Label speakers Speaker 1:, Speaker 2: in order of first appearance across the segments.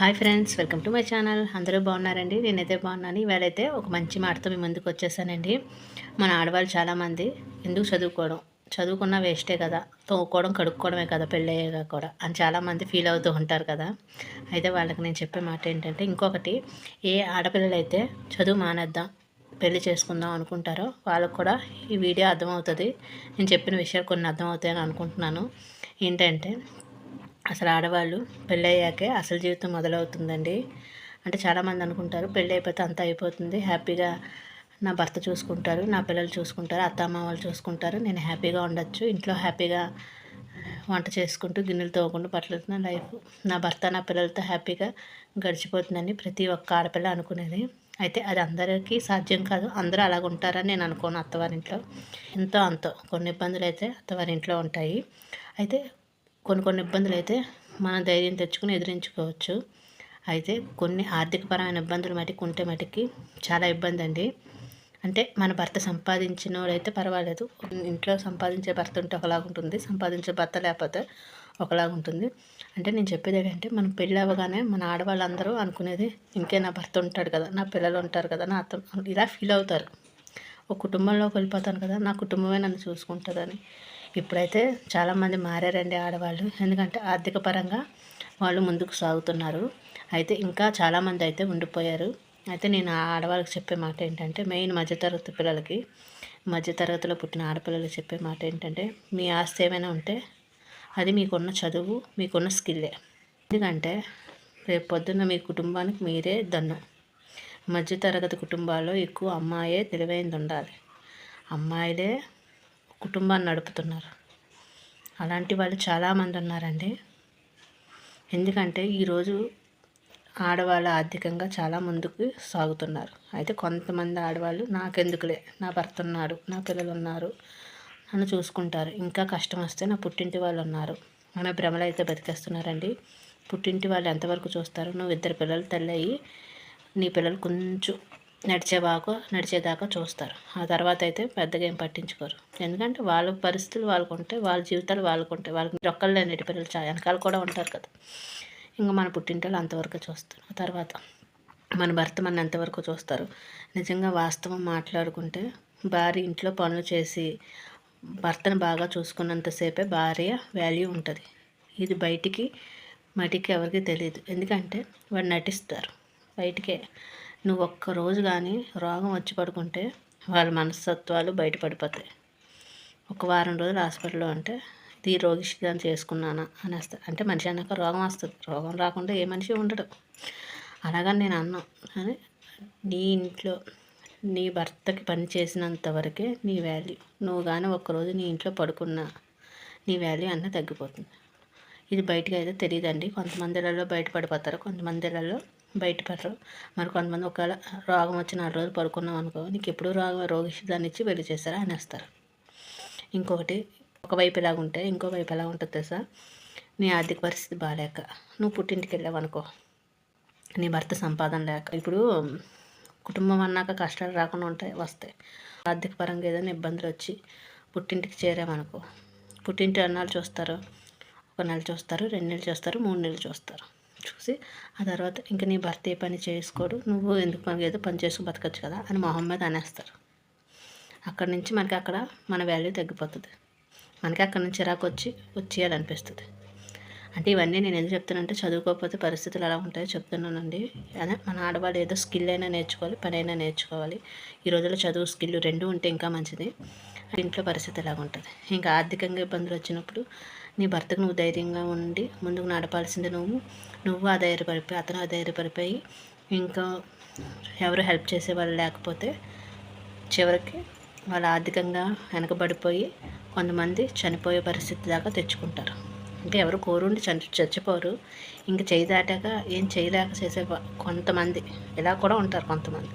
Speaker 1: Hi friends welcome to my channel. అందరూ బాగున్నారండి? నేనైతే బాగున్నాను. ఇవాళైతే ఒక మంచి మాటతో మీ ముందుకు వచ్చేసానండి. మన ఆడవాళ్ళు చాలామంది ఎందుకు చదువుకోవడం? చదువుకున్న వేస్టే కదా. తోముకోవడం కడుక్కోవడమే కదా పెళ్ళయ్యాక కూడా. అని చాలామంది ఫీల్ అవుతూ ఉంటారు కదా. అయితే వాళ్ళకి నేను చెప్పే మాట ఏంటంటే ఇంకొకటి ఏ ఆడపిల్లలైతే చదువు మానేద్దాం పెళ్ళి చేసుకుందాం అనుకుంటారో వాళ్ళకు కూడా ఈ వీడియో అర్థమవుతుంది. నేను చెప్పిన విషయాలు కొన్ని అర్థమవుతాయని అనుకుంటున్నాను. ఏంటంటే అసలు ఆడవాళ్ళు పెళ్ళయ్యాకే అసలు జీవితం మొదలవుతుందండి. అంటే చాలామంది అనుకుంటారు పెళ్ళి అయిపోతే అంతా అయిపోతుంది హ్యాపీగా నా భర్త చూసుకుంటారు నా పిల్లలు చూసుకుంటారు అత్తమ్మ వాళ్ళు చూసుకుంటారు నేను హ్యాపీగా ఉండొచ్చు ఇంట్లో హ్యాపీగా వంట చేసుకుంటూ గిన్నెలు తోకుండా పట్ల లైఫ్. నా భర్త నా పిల్లలతో హ్యాపీగా గడిచిపోతుందని ప్రతి ఒక్క ఆడపిల్ల అనుకునేది. అయితే అది అందరికీ సాధ్యం కాదు అందరూ అలాగ ఉంటారని నేను అనుకోను అత్తవారింట్లో. ఎంతో అంతో కొన్ని ఇబ్బందులు అయితే అత్తవారింట్లో ఉంటాయి. అయితే కొన్ని కొన్ని ఇబ్బందులు అయితే మనం ధైర్యం తెచ్చుకుని ఎదిరించుకోవచ్చు. అయితే కొన్ని ఆర్థికపరమైన ఇబ్బందులు మటుకు ఉంటే మటుకి చాలా ఇబ్బంది అండి. అంటే మన భర్త సంపాదించిన అయితే పర్వాలేదు. ఇంట్లో సంపాదించే భర్త ఉంటే ఒకలాగా ఉంటుంది. సంపాదించే భర్త లేకపోతే ఒకలాగా ఉంటుంది. అంటే నేను చెప్పేది ఏంటంటే మనం పెళ్ళి అవ్వగానే మన ఆడవాళ్ళందరూ అనుకునేది ఇంకే నా భర్త ఉంటాడు కదా నా పిల్లలు ఉంటారు కదా నా అత్త ఇలా ఫీల్ అవుతారు. ఒక కుటుంబంలోకి వెళ్ళిపోతాను కదా నా కుటుంబమే నన్ను చూసుకుంటుందని. ఇప్పుడైతే చాలామంది మారారండి ఆడవాళ్ళు. ఎందుకంటే ఆర్థిక పరంగా వాళ్ళు ముందుకు సాగుతున్నారు. అయితే ఇంకా చాలామంది అయితే ఉండిపోయారు. అయితే నేను ఆడవాళ్ళకి చెప్పే మాట ఏంటంటే మెయిన్ మధ్యతరగతి పిల్లలకి మధ్యతరగతిలో పుట్టిన ఆడపిల్లలకి చెప్పే మాట ఏంటంటే మీ ఆస్తి ఏమైనా ఉంటే అది మీకున్న చదువు మీకున్న స్కిల్లే. ఎందుకంటే రేపు పొద్దున్న మీ కుటుంబానికి మీరే దన్ను మధ్యతరగతి కుటుంబాల్లో ఎక్కువ అమ్మాయే తెలివైంది ఉండాలి. అమ్మాయిలే కుటుంబాన్ని నడుపుతున్నారు. అలాంటి వాళ్ళు చాలామంది ఉన్నారండి. ఎందుకంటే ఈరోజు ఆడవాళ్ళు ఆర్థికంగా చాలా ముందుకు సాగుతున్నారు. అయితే కొంతమంది ఆడవాళ్ళు నాకెందుకులే నా భర్త ఉన్నాడు నా పిల్లలు ఉన్నారు నన్ను చూసుకుంటారు. ఇంకా కష్టం వస్తే నా పుట్టింటి వాళ్ళు ఉన్నారు. మన భ్రమలు అయితే బతికేస్తున్నారండి. పుట్టింటి వాళ్ళు ఎంతవరకు చూస్తారు? నువ్వు ఇద్దరు పిల్లలు తల్లి అయ్యి నీ పిల్లలు కొంచెం నడిచేవాకు నడిచేదాకా చూస్తారు. ఆ తర్వాత అయితే పెద్దగా ఏం పట్టించుకోరు. ఎందుకంటే వాళ్ళ పరిస్థితులు వాళ్ళకు ఉంటాయి వాళ్ళ జీవితాలు వాళ్ళకు ఉంటాయి వాళ్ళకి ఒక్కళ్ళు లేని పిల్లలు చాలా. వెనకాల కూడా ఉంటారు కదా. ఇంకా మన పుట్టింటలు అంతవరకు చూస్తారు. ఆ తర్వాత మన భర్త మన ఎంతవరకు చూస్తారు? నిజంగా వాస్తవం మాట్లాడుకుంటే భార్య ఇంట్లో పనులు చేసి భర్తను బాగా చూసుకున్నంతసేపే భార్య వాల్యూ ఉంటుంది. ఇది బయటికి మటికి ఎవరికి తెలియదు ఎందుకంటే వాడు నటిస్తారు. బయటికే నువ్వు ఒక్కరోజు కానీ రోగం వచ్చి పడుకుంటే వాళ్ళ మనస్తత్వాలు బయటపడిపోతాయి. ఒక వారం రోజులు హాస్పిటల్లో అంటే ఇది రోగిష్టిగా చేసుకున్నానా అనేస్తారు అంటే మనిషి అన్నాక రోగం వస్తుంది. రోగం రాకుండా ఏ మనిషి ఉండడు. అలాగని నేను అన్నా. అని నీ ఇంట్లో నీ భర్తకి పని చేసినంత వరకే నీ వాల్యూ. నువ్వు కానీ ఒక్కరోజు నీ ఇంట్లో పడుకున్నా నీ వాల్యూ అన్న తగ్గిపోతుంది. ఇది బయటకు అయితే తెలియదండి కొంతమందిలలో బయటపడిపోతారు. కొంతమందిలలో బయటపడరు. మరి కొంతమంది ఒకవేళ రోగం వచ్చి నాలుగు రోజులు పడుకున్నాం అనుకో నీకు ఎప్పుడు రోగం రోగిష్టిదాన్ని ఇచ్చి పెళ్ళి చేస్తారా అనేస్తారు. ఇంకొకటి ఒకవైపు ఎలా ఉంటే ఇంకో వైపు ఎలా ఉంటుంది తెలుసా? నీ ఆర్థిక పరిస్థితి బాగాలేక నువ్వు పుట్టింటికి వెళ్ళావు అనుకో నీ భర్త సంపాదన లేక ఇప్పుడు కుటుంబం అన్నాక కష్టాలు రాకుండా ఉంటాయి వస్తాయి. ఆర్థిక పరంగా ఏదైనా ఇబ్బందులు వచ్చి పుట్టింటికి చేరామనుకో పుట్టింటి అన్నాళ్ళు చూస్తారు? ఒక నెల చూస్తారు రెండు నెలలు చూస్తారు మూడు నెలలు చూస్తారు. చూసి ఆ తర్వాత ఇంక నీ భర్త ఏ పని చేసుకోడు నువ్వు ఎందుకు మనకి ఏదో పని చేసుకుని బతకచ్చు కదా అని మొహం మీద అనేస్తారు. అక్కడి నుంచి మనకి అక్కడ మన వాల్యూ తగ్గిపోతుంది. మనకి అక్కడి నుంచి చిరాకు వచ్చి వచ్చేయాలనిపిస్తుంది. అంటే ఇవన్నీ నేను ఎందుకు చెప్తానంటే చదువుకోకపోతే పరిస్థితులు ఎలా ఉంటాయో చెప్తున్నానండి. అదే మన ఆడవాళ్ళు ఏదో స్కిల్ అయినా నేర్చుకోవాలి పని అయినా నేర్చుకోవాలి. ఈ రోజుల్లో చదువు స్కిల్ రెండు ఉంటే ఇంకా మంచిది. ఇంట్లో పరిస్థితి ఎలాగ ఉంటుంది ఇంకా ఆర్థికంగా ఇబ్బందులు వచ్చినప్పుడు నీ భర్తకు నువ్వు ధైర్యంగా ఉండి ముందుకు నడపాల్సింది నువ్వు. నువ్వు ఆ ధైర్యపడిపోయి అతను ఆ ధైర్యపడిపోయి ఇంకా ఎవరు హెల్ప్ చేసేవాళ్ళు లేకపోతే చివరికి వాళ్ళు ఆర్థికంగా వెనకబడిపోయి కొంతమంది చనిపోయే పరిస్థితి దాకా తెచ్చుకుంటారు. ఇంకా ఎవరు కోరుండి చని చచ్చిపోరు. ఇంక చేయి దాటాక ఏం చేయలేక చేసే కొంతమంది ఇలా కూడా ఉంటారు కొంతమంది.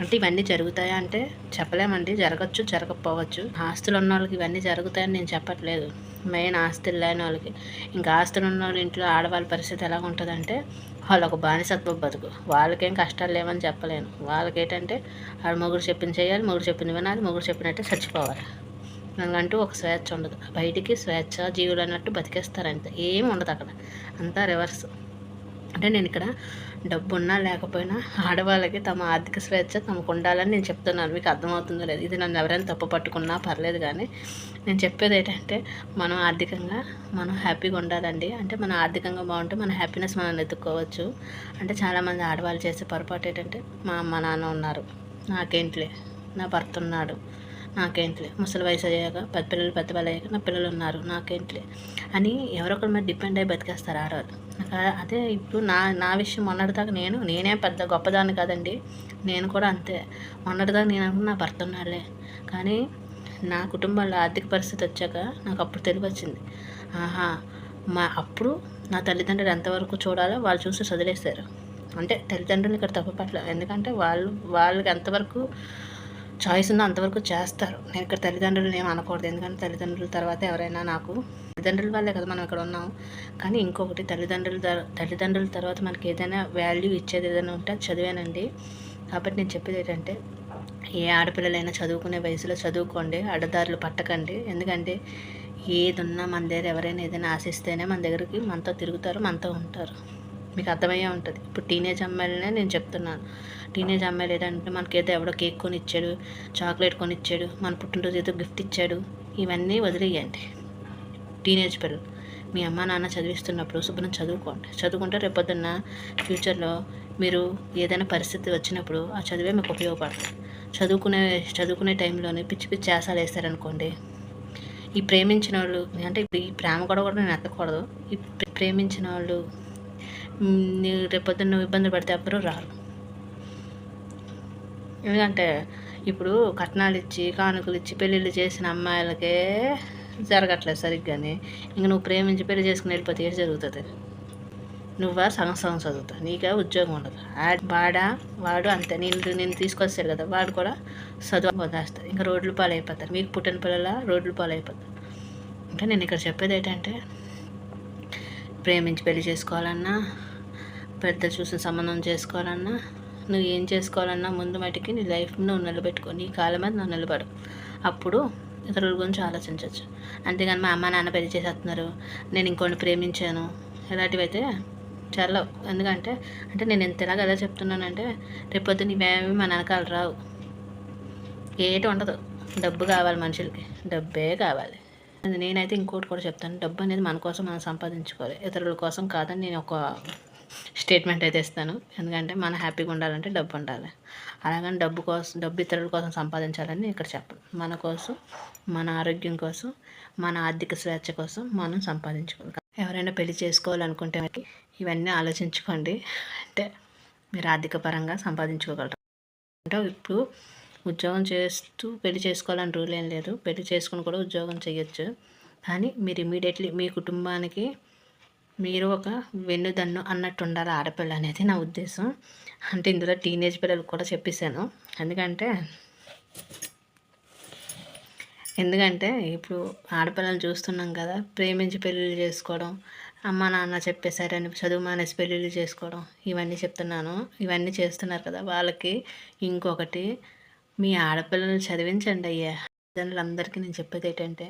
Speaker 1: అంటే ఇవన్నీ జరుగుతాయా అంటే చెప్పలేమండి. జరగచ్చు జరగకపోవచ్చు. ఆస్తులు ఉన్న వాళ్ళకి ఇవన్నీ జరుగుతాయని నేను చెప్పట్లేదు. మెయిన్ ఆస్తులు లేని వాళ్ళకి. ఇంకా ఆస్తులు ఉన్న వాళ్ళ ఇంట్లో ఆడవాళ్ళ పరిస్థితి ఎలా ఉంటుందంటే వాళ్ళు ఒక బానిసత్వ బతుకు. వాళ్ళకేం కష్టాలు లేవని చెప్పలేను. వాళ్ళకి ఏంటంటే ఆడ మొగుడు చెప్పింది చేయాలి మొగుడు చెప్పింది వినాలి మొగుడు చెప్పినట్టే చచ్చిపోవాలి. అంటూ ఒక స్వేచ్ఛ ఉండదు. బయటికి స్వేచ్ఛ జీవులు అన్నట్టు బతికేస్తారు ఏమి ఉండదు అక్కడ. అంతా రివర్స్. అంటే నేను ఇక్కడ డబ్బు ఉన్నా లేకపోయినా ఆడవాళ్ళకి తమ ఆర్థిక స్వేచ్ఛ తమకు ఉండాలని నేను చెప్తున్నాను. మీకు అర్థమవుతుందో లేదు? ఇది నన్ను ఎవరైనా తప్పు పట్టుకున్నా పర్లేదు కానీ నేను చెప్పేది ఏంటంటే మనం ఆర్థికంగా మనం హ్యాపీగా ఉండాలండి. అంటే మన ఆర్థికంగా బాగుంటే మన హ్యాపీనెస్ మనం ఎత్తుక్కోవచ్చు అంటే చాలామంది ఆడవాళ్ళు చేసే పొరపాటు ఏంటంటే మా అమ్మ నాన్న ఉన్నారు. నాకేంటిలే? నా భర్త ఉన్నాడు. నాకేంటిలే? ముసలి వయసు అయ్యాక పెద్ద పిల్లలు పెద్ద వాళ్ళు అయ్యాక నా పిల్లలు ఉన్నారు. నాకేంటిలే? అని ఎవరొకరి మీద డిపెండ్ అయ్యి బతికేస్తారు ఆడవాళ్ళు. అదే ఇప్పుడు నా నా విషయం మొన్నటిదాకా నేను నేనే పెద్ద గొప్పదాన్ని కాదండి. నేను కూడా అంతే. మొన్నటిదాకా నేను అనుకున్న నా భర్త ఉన్నాడులే. కానీ నా కుటుంబంలో ఆర్థిక పరిస్థితి వచ్చాక నాకు అప్పుడు తెలివి వచ్చింది. ఆహా మా అప్పుడు నా తల్లిదండ్రులు ఎంతవరకు చూడాలో వాళ్ళు చూసి వదిలేస్తారు అంటే తల్లిదండ్రులు ఇక్కడ తప్పపట్లేదు ఎందుకంటే వాళ్ళు వాళ్ళకి ఎంతవరకు చాయిస్ ఉందో అంతవరకు చేస్తారు. నేను ఇక్కడ తల్లిదండ్రులు ఏం అనకూడదు. ఎందుకంటే తల్లిదండ్రుల తర్వాత ఎవరైనా నాకు తల్లిదండ్రుల వల్లే కదా మనం ఇక్కడ ఉన్నాం. కానీ ఇంకొకటి తల్లిదండ్రుల తల్లిదండ్రుల తర్వాత మనకి ఏదైనా వాల్యూ ఇచ్చేది ఏదైనా ఉంటే చదివానండి. కాబట్టి నేను చెప్పేది ఏంటంటే ఏ ఆడపిల్లలైనా చదువుకునే వయసులో చదువుకోండి అడ్డదారులు పట్టకండి. ఎందుకంటే ఏది ఉన్నా మన దగ్గర ఎవరైనా ఏదైనా ఆశిస్తేనే మన దగ్గరికి మనతో తిరుగుతారు మనతో ఉంటారు. మీకు అర్థమయ్యే ఉంటుంది. ఇప్పుడు టీనేజ్ అమ్మాయిలనే నేను చెప్తున్నాను. టీనేజ్ అమ్మాయిలు ఏంటంటే మనకి ఏదో ఎవడో కేక్ కొని ఇచ్చాడు చాక్లెట్ కొని ఇచ్చాడు మన పుట్టినరోజు ఏదో గిఫ్ట్ ఇచ్చాడు ఇవన్నీ వదిలేయండి. టీనేజ్ పిల్లలు మీ అమ్మ నాన్న చదివిస్తున్నప్పుడు శుభ్రం చదువుకోండి. చదువుకుంటే రేపొద్దున్న ఫ్యూచర్లో మీరు ఏదైనా పరిస్థితి వచ్చినప్పుడు ఆ చదివే మీకు ఉపయోగపడుతుంది చదువుకునే చదువుకునే టైంలోనే పిచ్చి పిచ్చి చేసాలు వేస్తారనుకోండి ఈ ప్రేమించిన వాళ్ళు అంటే ఈ ప్రేమ కూడా కూడా నేను ఎత్తకూడదు. ఈ ప్రేమించిన వాళ్ళు రేపొద్దున్న నువ్వు ఇబ్బంది పడితే ఎవ్వరూ రారు. ఎందుకంటే ఇప్పుడు కట్నాలు ఇచ్చి కానుకలు ఇచ్చి పెళ్ళిళ్ళు చేసిన అమ్మాయిలకే జరగట్లేదు సరిగ్గానే. ఇంక నువ్వు ప్రేమించి పెళ్ళి చేసుకుని వెళ్ళిపోతే ఏం జరుగుతుంది? నువ్వా సంవత్సరం చదువుతావు నీకే ఉద్యోగం ఉండదు? వాడా వాడు అంతే. నేను నేను తీసుకొస్తాడు కదా వాడు కూడా చదువు వదిలేస్తారు ఇంకా రోడ్లు పాలైపోతారు. మీకు పుట్టిన పిల్లల రోడ్లు పాలైపోతారు. ఇంకా నేను ఇక్కడ చెప్పేది ఏంటంటే ప్రేమించి పెళ్ళి చేసుకోవాలన్నా పెద్ద చూసిన సంబంధం చేసుకోవాలన్నా నువ్వు ఏం చేసుకోవాలన్నా ముందు మటుకి నీ లైఫ్ నువ్వు నిలబెట్టుకో. నీ కాలం మీద నువ్వు నిలబడు. అప్పుడు ఇతరుల గురించి ఆలోచించవచ్చు అంతేగాని మా అమ్మ నాన్న పెళ్ళి చేసేస్తున్నారు. నేను ఇంకోటి ప్రేమించాను. ఇలాంటివి అయితే చాలా ఎందుకంటే అంటే నేను ఎంత ఎలాగ ఎలా చెప్తున్నానంటే రేపొద్దు నీవేమి మా వెనకాల రావు. ఏటి ఉండదు. డబ్బు కావాలి మనుషులకి. డబ్బే కావాలి. నేనైతే ఇంకోటి కూడా చెప్తాను. డబ్బు అనేది మన కోసం మనం సంపాదించుకోవాలి. ఇతరుల కోసం కాదని నేను ఒక స్టేట్మెంట్ అయితే ఇస్తాను. ఎందుకంటే మనం హ్యాపీగా ఉండాలంటే డబ్బు ఉండాలి. అలాగని డబ్బు కోసం డబ్బు ఇతరుల కోసం సంపాదించాలని ఇక్కడ చెప్పను. మన కోసం మన ఆరోగ్యం కోసం మన ఆర్థిక స్వేచ్ఛ కోసం మనం సంపాదించుకోవాలి. ఎవరైనా పెళ్ళి చేసుకోవాలనుకుంటే ఇవన్నీ ఆలోచించుకోండి. అంటే మీరు ఆర్థిక పరంగా సంపాదించుకోగలరు. అంటే ఇప్పుడు ఉద్యోగం చేస్తూ పెళ్ళి చేసుకోవాలని రూల్ ఏం లేదు. పెళ్ళి చేసుకుని కూడా ఉద్యోగం చేయొచ్చు. కానీ మీరు ఇమీడియట్లీ మీ కుటుంబానికి మీరు ఒక వెన్నుదన్ను అన్నట్టు ఉండాలి ఆడపిల్ల అనేది నా ఉద్దేశం. అంటే ఇందులో టీనేజ్ పిల్లలు కూడా చెప్పేశాను. ఎందుకంటే ఎందుకంటే ఇప్పుడు ఆడపిల్లలు చూస్తున్నాం కదా ప్రేమించి పెళ్ళిళ్ళు చేసుకోవడం అమ్మ నాన్న చెప్పేశారని చదువు మానేసి పెళ్ళిళ్ళు చేసుకోవడం ఇవన్నీ చెప్తున్నాను. ఇవన్నీ చేస్తున్నారు కదా వాళ్ళకి ఇంకొకటి మీ ఆడపిల్లలు చదివించండి అయ్యా. తల్లిదండ్రులందరికీ నేను చెప్పేది ఏంటంటే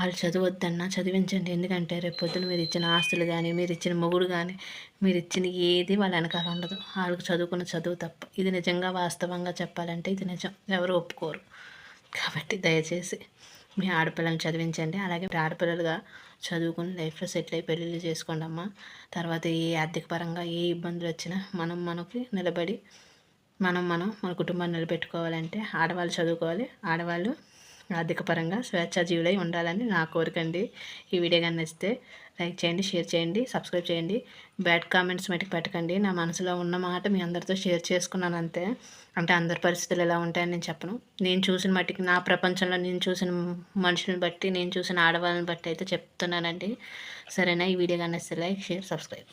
Speaker 1: వాళ్ళు చదవద్దన్నా చదివించండి. ఎందుకంటే రేపు పొద్దున మీరు ఇచ్చిన ఆస్తులు కానీ మీరు ఇచ్చిన మొగుడు కానీ మీరు ఇచ్చిన ఏది వాళ్ళ వెనకాల ఉండదు. వాళ్ళకి చదువుకున్న చదువు తప్ప. ఇది నిజంగా వాస్తవంగా చెప్పాలంటే ఇది నిజం. ఎవరు ఒప్పుకోరు. కాబట్టి దయచేసి మీ ఆడపిల్లల్ని చదివించండి. అలాగే ఆడపిల్లలుగా చదువుకుని లైఫ్లో సెటిల్ అయ్యి పెళ్ళిళ్ళు చేసుకోండి అమ్మ. తర్వాత ఏ ఆర్థిక పరంగా ఏ ఇబ్బందులు వచ్చినా మనం మనకి నిలబడి మనం మనం మన కుటుంబాన్ని నిలబెట్టుకోవాలంటే ఆడవాళ్ళు చదువుకోవాలి. ఆడవాళ్ళు ఆర్థిక పరంగా స్వేచ్ఛాజీవులై ఉండాలని నా కోరిక అండి ఈ వీడియో కానీ నచ్చితే లైక్ చేయండి షేర్ చేయండి సబ్స్క్రైబ్ చేయండి. బ్యాడ్ కామెంట్స్ మటుకు పెట్టకండి. నా మనసులో ఉన్న మాట మీ అందరితో షేర్ చేసుకున్నాను అంతే. అంటే అందరి పరిస్థితులు ఎలా ఉంటాయని నేను చెప్పను. నేను చూసిన మట్టికి నా ప్రపంచంలో నేను చూసిన మనుషులను బట్టి నేను చూసిన ఆడవాళ్ళని బట్టి అయితే చెప్తున్నానండి. సరేనా? ఈ వీడియో కానీ నచ్చితే లైక్ షేర్ సబ్స్క్రైబ్.